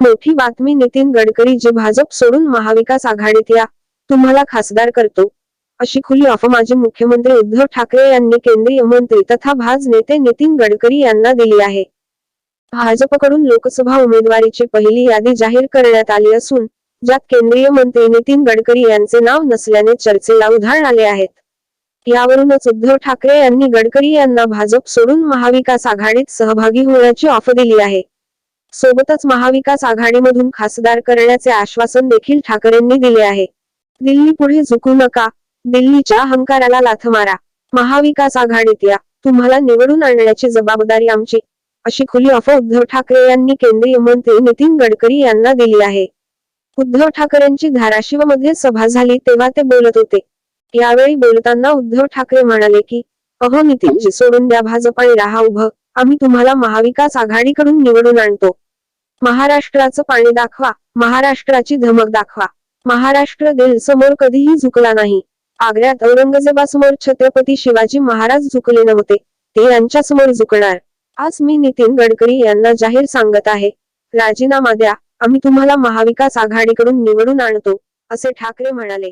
मोठी बातमी नितीन गडकरी जे भाजप सोडून महाविकास आघाडीत या तुम्हाला खासदार करतो. अशी खुली ऑफ माजी मुख्यमंत्री उद्धव ठाकरे यांनी केंद्रीय मंत्री तथा भाज नेते नितीन गडकरी यांना दिली आहे. भाजपकडून लोकसभा उमेदवारीची पहिली यादी जाहीर करण्यात आली असून ज्यात केंद्रीय मंत्री नितीन गडकरी यांचे नाव नसल्याने चर्चेला उधाण आले आहेत. यावरूनच उद्धव ठाकरे यांनी गडकरी यांना भाजप सोडून महाविकास आघाडीत सहभागी होण्याची ऑफ दिली आहे. सोबतच महाविकास आघाडीमधून खासदार करण्याचे आश्वासन देखील ठाकरेंनी दिले आहे. दिल्ली पुढे झुकू नका. दिल्लीच्या अहंकाराला लाथ मारा. महाविकास आघाडीत या. तुम्हाला निवडून आणण्याची जबाबदारी आमची. अशी खुली ऑफर उद्धव ठाकरे यांनी केंद्रीय मंत्री नितीन गडकरी यांना दिली आहे. उद्धव ठाकरेंची धाराशिवमध्ये सभा झाली तेव्हा ते बोलत होते. यावेळी बोलताना उद्धव ठाकरे म्हणाले की अहो नितीनजी सोडून द्या भाजप आणि राहा उभं. आम्ही तुम्हाला महाविकास आघाडीकडून निवडून आणतो. महाराष्ट्राचं पाणी दाखवा महाराष्ट्राची धमक दाखवा. महाराष्ट्र दिल समोर कधीही झुकला नाही. आग्र्यात औरंगजेबासमोर छत्रपती शिवाजी महाराज झुकले नव्हते ते यांच्या समोर झुकणार. आज मी नितीन गडकरी यांना जाहीर सांगत आहे. राजीनामा द्या आम्ही तुम्हाला महाविकास आघाडीकडून निवडून आणतो असे ठाकरे म्हणाले.